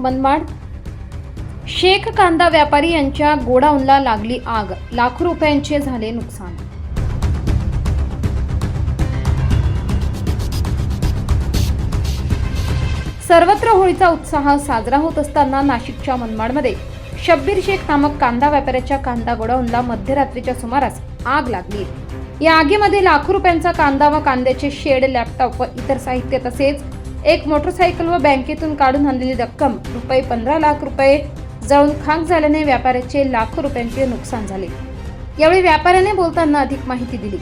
मनमाड. शेख कांदा व्यापारी यांच्या गोडाऊनला लागली आग. लाखो रुपयांचे झाले नुकसान. सर्वत्र होळीचा उत्साह साजरा होत असताना नाशिकच्या मनमाडमध्ये शब्बीर शेख नामक कांदा व्यापाऱ्याच्या कांदा गोडाऊनला मध्यरात्रीच्या सुमारास आग लागली. या आगीमध्ये लाखो रुपयांचा कांदा व कांद्याचे शेड लॅपटॉप व इतर साहित्य तसेच एक मोटरसायकल व बँकेतून काढून आणलेली रक्कम रुपये पंधरा लाख रुपये जळून खाक झाल्याने व्यापाऱ्याचे लाखो रुपयांचे नुकसान झाले. यावेळी व्यापाऱ्याने बोलताना अधिक माहिती दिली.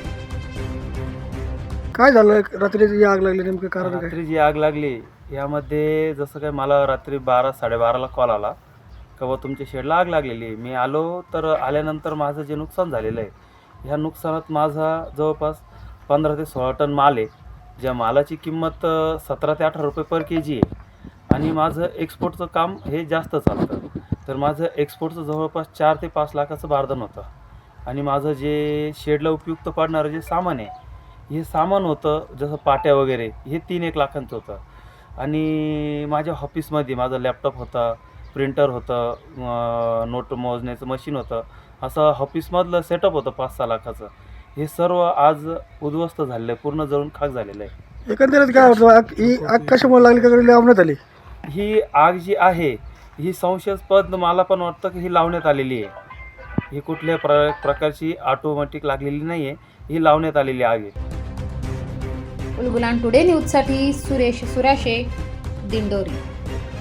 काय झालं? रात्री जी आग लागली नेमकं कारण काय? रात्री जी आग लागली यामध्ये जसं काय मला रात्री बारा साडेबाराला कॉल आला का बुवा तुमच्या शेडला आग लागलेली आहे. मी आलो तर आल्यानंतर माझं जे नुकसान झालेलं आहे ह्या नुकसानात माझा जवळपास पंधरा ते सोळा टन माल आहे. ज्या मालाची किंमत सतरा ते अठरा रुपये पर के जी आहे आणि माझं एक्सपोर्टचं काम हे जास्त चालतं. तर माझं एक्सपोर्टचं जवळपास चार ते पाच लाखाचं बारदान होतं. आणि माझं जे शेडला उपयुक्त पडणारं जे सामान आहे हे सामान होतं जसं पाट्या वगैरे हे तीन एक लाखांचं होतं. आणि माझ्या ऑफिसमध्ये माझं लॅपटॉप होता प्रिंटर होतं नोट मोजण्याचं मशीन होतं. असं ऑफिसमधलं सेटअप होतं पाच सहा लाखाचं. हे सर्व आज उद्ध्वस्त झालेलं आहे पूर्ण जळून खाक झालेलं आहे. एकंदरीत काय वाटतं आग ही आग कशामुळे लागली? का लावण्यात आली. ही आग जी आहे ही संशयास्पद मला पण वाटतं की ही लावण्यात आलेली आहे. ही कुठल्या प्र प्रकारची ऑटोमॅटिक लागलेली नाही आहे ही लावण्यात आलेली आग आहे. उलगुलान टुडे न्यूजसाठी सुरेश सुराशे दिंडोरी.